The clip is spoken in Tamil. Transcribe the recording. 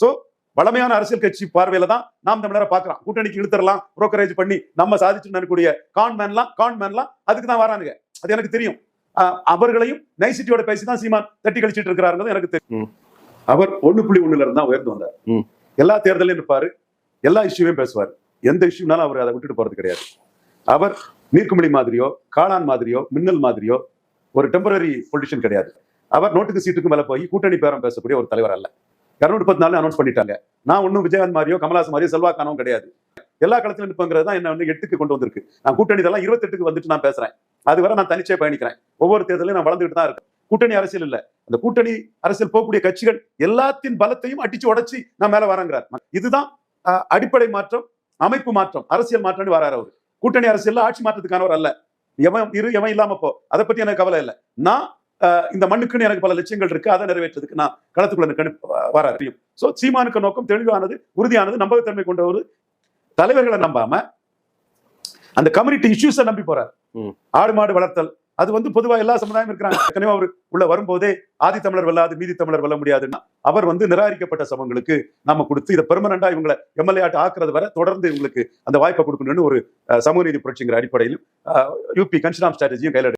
சோ வளமையான அரசியல் கட்சி பார்வையில தான் நாம் தமிழரை பார்க்கலாம். கூட்டணிக்கு இழுத்தரலாம் புரோக்கரேஜ் பண்ணி நம்ம சாதிச்சு நினைக்கக்கூடிய கான்மேன்லாம் கான்மேன்லாம் அதுக்கு தான் வரானுங்க. அது எனக்கு தெரியும். அவர்களையும் நைசிட்டியோட பேசி தான் சீமான் தட்டி கழிச்சிட்டு இருக்கிறாருங்கிறது எனக்கு தெரியும். அவர் ஒண்ணு புள்ளி ஒண்ணுல இருந்தா உயர்ந்து வந்தார். எல்லா தேர்தலையும் இருப்பாரு எல்லா இஷ்யூவையும் பேசுவார். எந்த இஷ்யூனாலும் அவர் அதை விட்டுட்டு போறது கிடையாது. அவர் நீர்க்குமிழி மாதிரியோ காளான் மாதிரியோ மின்னல் மாதிரியோ ஒரு டெம்பரரி பொலிட்டிஷியன் கிடையாது. அவர் நோட்டுக்கு சீட்டுக்கு மேல போய் கூட்டணி பேரம் பேசக்கூடிய ஒரு தலைவர் அல்ல. இருநூத்தி முப்பத்தி நாலு அனௌன்ஸ் பண்ணிட்டாங்க. நான் ஒன்றும் விஜயகாந்த் மாதிரியோ கமலாஸ் மாதிரியோ செல்வாக்கானவும் கிடையாது. எல்லா களத்திலும் நிற்பங்கிறது தான் என்ன வந்து எட்டுக்கு கொண்டு வந்திருக்கு. நான் கூட்டணி இதெல்லாம் இருபத்தெட்டுக்கு வந்துட்டு நான் பேசுறேன். அது வரை நான் தனிச்சே பயணிக்கிறேன். ஒவ்வொரு தேர்தலையும் நான் வளர்ந்துட்டு தான் இருக்கேன். கூட்டணி அரசியல் இல்ல. அந்த கூட்டணி அரசியல் போகக்கூடிய கட்சிகள் எல்லாத்தின் பலத்தையும் அடிச்சு உடச்சி நான் மேல வரங்கிறார். இதுதான் அடிப்படை மாற்றம் அமைப்பு மாற்றம் அரசியல் மாற்றம் வராரு அவர். கூட்டணி அரசியல் ஆட்சி மாற்றத்துக்கானவர் அல்ல. எவன் இரு எவன் இல்லாம போ. அதை பத்தி எனக்கு கவலை இல்லை. நான் இந்த மண்ணுக்குன்னு எனக்கு பல லட்சியங்கள் இருக்கு. அதை நிறைவேற்றதுக்கு நான் களத்துக்குள்ள நிக்கணும் வர தெரியும் சோ சீமானுக்கு நோக்கம் தெளிவானது உறுதியானது நம்பகத்தன்மை கொண்டவர் தலைவர்களை நம்பாம அந்த கம்யூனிட்டி இஷ்யூஸை நம்பி போறார். ஆடு மாடு வளர்த்தல். அது வந்து பொதுவா எல்லா சமுதாயம் இருக்கிறாங்க. ஏற்கனவே அவர் உள்ள வரும்போதே ஆதி தமிழர் வெல்லாது மீதி தமிழர் வெல்ல முடியாதுன்னா அவர் வந்து நிராகரிக்கப்பட்ட சமங்களுக்கு நம்ம கொடுத்து இதை பெர்மனண்டா இவங்களை எம்எல்ஏ ஆட்டு ஆக்குறது வரை தொடர்ந்து இவங்களுக்கு அந்த வாய்ப்பை கொடுக்கணும்னு ஒரு சமூக நீதி புரட்சிங்கிற அடிப்படையில் யூபி கன்ஷனாம் ஸ்ட்ராட்டஜியும் கையில்